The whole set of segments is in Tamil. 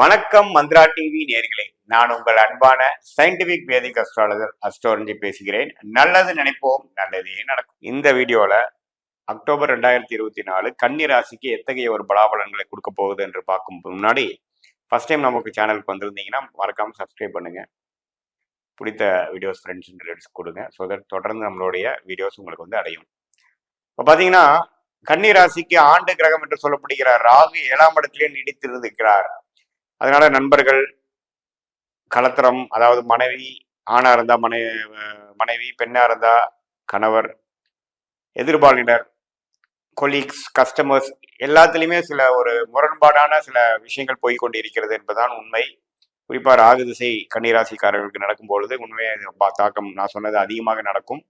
வணக்கம் மந்த்ரா டிவி நேர்களே. நான் உங்கள் அன்பான சயின்டிபிக் வேதிக் அஸ்ட்ராலஜர் அஸ்ட்ரோலஜி பேசுகிறேன். நல்லது நினைப்போம் நல்லதே நடக்கும். இந்த வீடியோல அக்டோபர் ரெண்டாயிரத்தி இருபத்தி நாலு கன்னி ராசிக்கு எத்தகைய ஒரு பலாபலன்களை கொடுக்க போகுது என்று பார்க்கும் முன்னாடி ஃபர்ஸ்ட் டைம் நமக்கு சேனலுக்கு வந்திருந்தீங்கன்னா மறக்காம சப்ஸ்கிரைப் பண்ணுங்க. பிடித்த வீடியோஸ் ஃப்ரெண்ட்ஸ் அண்ட் ரிலேட்டிவ்ஸ் கொடுங்க. ஸோ தட் தொடர்ந்து நம்மளுடைய வீடியோஸ் உங்களுக்கு வந்து அடையும். இப்போ பார்த்தீங்கன்னா கன்னி ராசிக்கு ஆண்டு கிரகம் என்று சொல்லப்படுகிற ராகு ஏழாம் இடத்திலே நீடித்திருந்திருக்கிறார் அதனால நண்பர்கள் கலத்திரம் அதாவது மனைவி ஆணா இருந்தா மனை மனைவி பெண்ணா இருந்தா கணவர் எதிர்பாலினர் கொலீக்ஸ் கஸ்டமர்ஸ் எல்லாத்துலேயுமே சில ஒரு முரண்பாடான சில விஷயங்கள் போய் கொண்டிருக்கிறது என்பதுதான் உண்மை. குறிப்பாக ராகு திசை கன்னிராசிக்காரர்களுக்கு நடக்கும் பொழுது உண்மையை தாக்கம் நான் சொன்னது அதிகமாக நடக்கும்.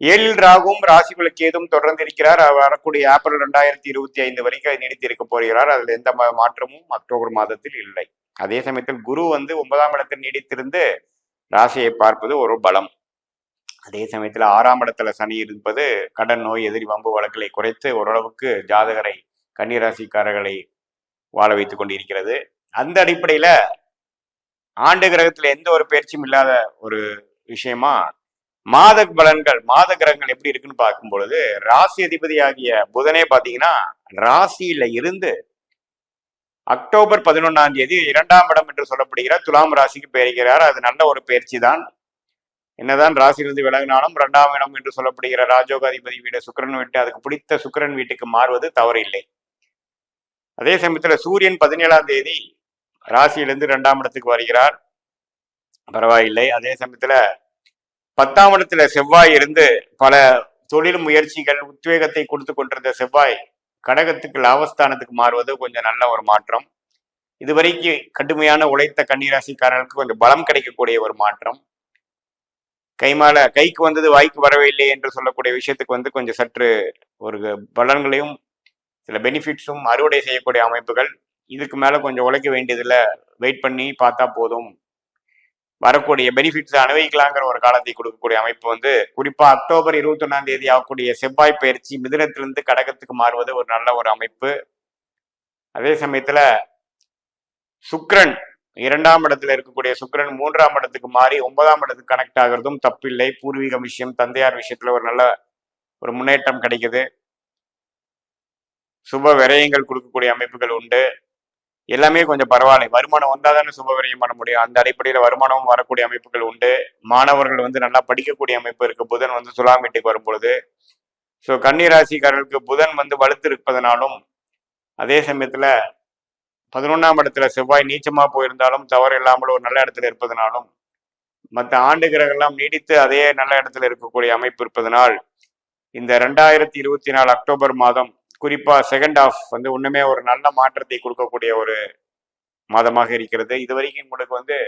ஏழில் ராகும் ராசிகளுக்கு ஏதும் தொடர்ந்து இருக்கிறார் அவர் வரக்கூடிய ஏப்ரல் ரெண்டாயிரத்தி இருபத்தி ஐந்து வரைக்கும் நீடித்திருக்க போகிறார். அதில் எந்த மாற்றமும் அக்டோபர் மாதத்தில் இல்லை. அதே சமயத்தில் குரு வந்து ஒன்பதாம் இடத்தில் நீடித்திருந்து ராசியை பார்ப்பது ஒரு பலம். அதே சமயத்தில் ஆறாம் இடத்துல சனி இருப்பது கடன் நோய் எதிரி வம்பு வழக்குகளை குறைத்து ஓரளவுக்கு ஜாதகரை கன்னிராசிக்காரர்களை வாழ வைத்துக் கொண்டிருக்கிறது. அந்த அடிப்படையில ஆண்டு கிரகத்துல எந்த ஒரு பயிற்சியும் இல்லாத ஒரு விஷயமா மாத பலன்கள் மாத கிரகங்கள் எப்படி இருக்குன்னு பார்க்கும் பொழுது ராசி அதிபதியாகிய புதனே பார்த்தீங்கன்னா ராசியில இருந்து அக்டோபர் பதினொன்னாம் தேதி இரண்டாம் இடம் என்று சொல்லப்படுகிற துலாம் ராசிக்கு பெயர்கிறார் அது நல்ல ஒரு பயிற்சி தான் என்னதான் ராசியிலிருந்து விலகினாலும் இரண்டாம் இடம் என்று சொல்லப்படுகிற ராஜோகாதிபதி வீடு சுக்கரன் வீட்டு அதுக்கு பிடித்த சுக்கரன் வீட்டுக்கு மாறுவது தவறில்லை. அதே சமயத்தில் சூரியன் பதினேழாம் தேதி ராசியிலிருந்து இரண்டாம் இடத்துக்கு வருகிறார். பரவாயில்லை. அதே சமயத்தில் பத்தாம் இடத்துல செவ்வாய் இருந்து பல தொழில் முயற்சிகள் உத்வேகத்தை கொடுத்து கொண்டிருந்த செவ்வாய் கடகத்துக்கு லாபஸ்தானத்துக்கு மாறுவது கொஞ்சம் நல்ல ஒரு மாற்றம். இதுவரைக்கு கடுமையான உழைத்த கன்னிராசிக்காரர்களுக்கு கொஞ்சம் பலம் கிடைக்கக்கூடிய ஒரு மாற்றம். கைமால கைக்கு வந்தது வாய்க்கு வரவே இல்லை என்று சொல்லக்கூடிய விஷயத்துக்கு வந்து கொஞ்சம் சற்று ஒரு பலன்களையும் சில பெனிஃபிட்ஸும் அறுவடை செய்யக்கூடிய அமைப்புகள் இதுக்கு மேல கொஞ்சம் உழைக்க வேண்டியதுல வெயிட் பண்ணி பார்த்தா போதும். வரக்கூடிய பெனிஃபிட்ஸ் அனுபவிக்கலாங்கிற ஒரு காலத்தை கொடுக்கக்கூடிய அமைப்பு வந்து குறிப்பா அக்டோபர் இருபத்தி ஒன்னாம் தேதி ஆகக்கூடிய செவ்வாய் பயிற்சி மிதுனத்திலிருந்து கடகத்துக்கு மாறுவது ஒரு நல்ல ஒரு அமைப்பு. அதே சமயத்துல சுக்ரன் இரண்டாம் இடத்துல இருக்கக்கூடிய சுக்கிரன் மூன்றாம் இடத்துக்கு மாறி ஒன்பதாம் இடத்துக்கு கனெக்ட் ஆகிறதும் தப்பில்லை. பூர்வீக விஷயம் தந்தையார் விஷயத்துல ஒரு நல்ல ஒரு முன்னேற்றம் கிடைக்குது. சுப விரயங்கள் கொடுக்கக்கூடிய அமைப்புகள் உண்டு. எல்லாமே கொஞ்சம் பரவாயில்ல. வருமானம் வந்தால் தானே சுப பண்ண முடியும். அந்த அடிப்படையில் வருமானமும் வரக்கூடிய அமைப்புகள் உண்டு. மாணவர்கள் வந்து நல்லா படிக்கக்கூடிய அமைப்பு இருக்கு. புதன் வந்து சுலாம் வீட்டுக்கு வரும் ஸோ கன்னிராசிக்காரர்களுக்கு புதன் வந்து வலுத்து இருப்பதனாலும் அதே சமயத்தில் பதினொன்றாம் இடத்துல செவ்வாய் நீச்சமாக போயிருந்தாலும் தவறு இல்லாமல் ஒரு நல்ல இடத்துல இருப்பதனாலும் மற்ற ஆண்டு கிரகெல்லாம் நீடித்து அதே நல்ல இடத்துல இருக்கக்கூடிய அமைப்பு இருப்பதனால் இந்த ரெண்டாயிரத்தி இருபத்தி நாலு அக்டோபர் மாதம் குறிப்பாக செகண்ட் ஆஃப் வந்து ஒன்றுமே ஒரு நல்ல மாற்றத்தை கொடுக்கக்கூடிய ஒரு மாதமாக இருக்கிறது. இது வரைக்கும் உங்களுக்கு வந்து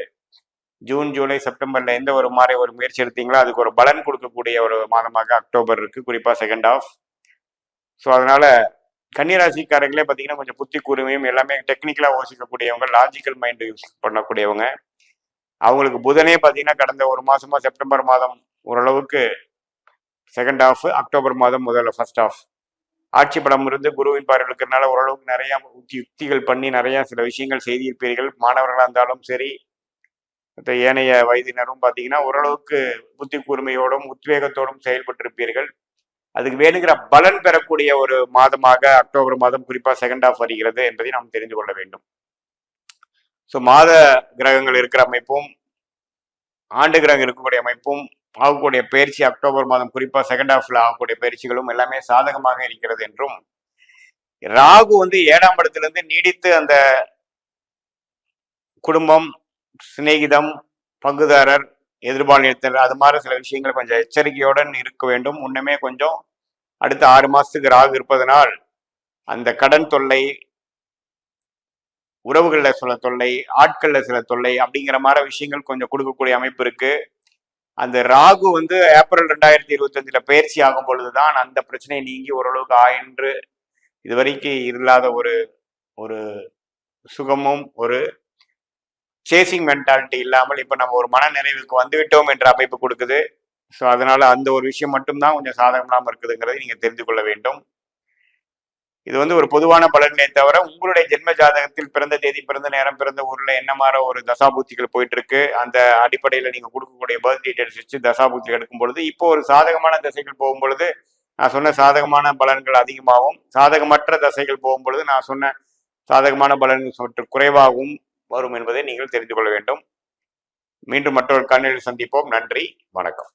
ஜூன் ஜூலை செப்டம்பர்ல எந்த ஒரு மாதிரி ஒரு முயற்சி எடுத்தீங்களோ அதுக்கு ஒரு பலன் கொடுக்கக்கூடிய ஒரு மாதமாக அக்டோபர் இருக்கு குறிப்பாக செகண்ட் ஆஃப் ஸோ அதனால கன்னிராசிக்காரங்களே பார்த்தீங்கன்னா கொஞ்சம் புத்தி கூர்மையும் எல்லாமே டெக்னிக்கலாக யோசிக்கக்கூடியவங்க லாஜிக்கல் மைண்டு யூஸ் பண்ணக்கூடியவங்க. அவங்களுக்கு புதனே பார்த்தீங்கன்னா கடந்த ஒரு மாசமா செப்டம்பர் மாதம் ஓரளவுக்கு செகண்ட் ஆஃப் அக்டோபர் மாதம் முதல்ல ஃபர்ஸ்ட் ஆஃப் ஆட்சி படம் இருந்து குருவின் பார்வை இருக்கிறதுனால ஓரளவுக்கு நிறைய உத்தி யுக்திகள் பண்ணி நிறைய சில விஷயங்கள் செய்திருப்பீர்கள். மாணவர்களாக இருந்தாலும் சரி மற்ற ஏனைய வயதினரும் பார்த்தீங்கன்னா ஓரளவுக்கு புத்தி கூர்மையோடும் உத்வேகத்தோடும் செயல்பட்டிருப்பீர்கள். அதுக்கு வேணுங்கிற பலன் பெறக்கூடிய ஒரு மாதமாக அக்டோபர் மாதம் குறிப்பாக செகண்ட் ஆஃப் வருகிறது என்பதை நாம் தெரிந்து கொள்ள வேண்டும். ஸோ மாத கிரகங்கள் இருக்கிற அமைப்பும் ஆண்டு கிரகம் இருக்கக்கூடிய அமைப்பும் ஆகக்கூடிய பயிற்சி அக்டோபர் மாதம் குறிப்பா செகண்ட் ஹாஃப்ல ஆகக்கூடிய பயிற்சிகளும் எல்லாமே சாதகமாக இருக்கிறது என்றும் ராகு வந்து ஏழாம் இடத்திலிருந்து நீடித்து அந்த குடும்பம் சிநேகிதம் பங்குதாரர் எதிர்பாலினத்தினர் அது மாதிரி சில விஷயங்கள் கொஞ்சம் எச்சரிக்கையுடன் இருக்க வேண்டும். முன்னமே கொஞ்சம் அடுத்த ஆறு மாசத்துக்கு ராகு இருப்பதனால் அந்த கடன் தொல்லை உறவுகளில் சில தொல்லை ஆட்களில் சில தொல்லை அப்படிங்கிற மாதிரி விஷயங்கள் கொஞ்சம் கொடுக்கக்கூடிய அமைப்பு இருக்கு. அந்த ராகு வந்து ஏப்ரல் ரெண்டாயிரத்தி இருபத்தஞ்சுல பயிற்சி ஆகும் பொழுதுதான் அந்த பிரச்சனையை நீங்கி ஓரளவுக்கு ஆயின்று இதுவரைக்கும் இல்லாத ஒரு ஒரு சுகமும் ஒரு சேசிங் மென்டாலிட்டி இல்லாமல் இப்போ நம்ம ஒரு மன நிறைவுக்கு வந்துவிட்டோம் என்ற அமைப்பு கொடுக்குது. ஸோ அதனால அந்த ஒரு விஷயம் மட்டும்தான் கொஞ்சம் சாதகம் இல்லாமல் இருக்குதுங்கிறதை நீங்க தெரிந்து கொள்ள வேண்டும். இது வந்து ஒரு பொதுவான பலனே தவிர உங்களுடைய ஜென்ம ஜாதகத்தில் பிறந்த தேதி பிறந்த நேரம் பிறந்த ஊர்ல என்ன மாதிரி ஒரு தசாபூத்திகள் போயிட்டு இருக்கு அந்த அடிப்படையில் நீங்க கொடுக்கக்கூடிய பர்த் டீடைல்ஸ் வச்சு தசாபூத்தி எடுக்கும் பொழுது இப்போ ஒரு சாதகமான தசைகள் போகும் பொழுது நான் சொன்ன சாதகமான பலன்கள் அதிகமாகவும் சாதகமற்ற தசைகள் போகும் பொழுது நான் சொன்ன சாதகமான பலன்கள் சற்று குறைவாகவும் வரும் என்பதை நீங்கள் தெரிந்து கொள்ள வேண்டும். மீண்டும் மற்றொரு கண்ணில் சந்திப்போம். நன்றி. வணக்கம்.